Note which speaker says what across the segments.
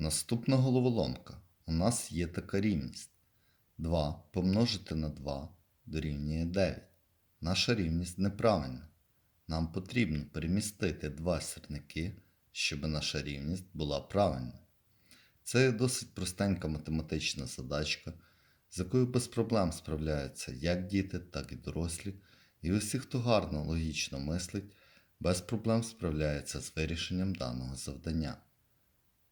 Speaker 1: Наступна головоломка. У нас є така рівність. 2 помножити на 2 дорівнює 9. Наша рівність неправильна. Нам потрібно перемістити два сірники, щоб наша рівність була правильна. Це досить простенька математична задачка, з якою без проблем справляються як діти, так і дорослі, і усі, хто гарно логічно мислить, без проблем справляється з вирішенням даного завдання.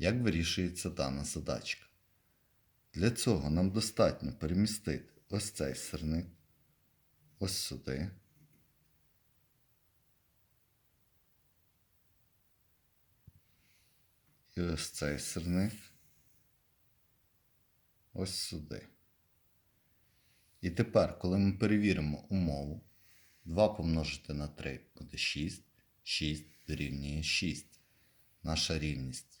Speaker 1: Як вирішується дана задачка? Для цього нам достатньо перемістити ось цей сирник ось сюди. І ось цей сирник ось сюди. І тепер, коли ми перевіримо умову, 2 помножити на 3 буде 6, 6 дорівнює 6. Наша рівність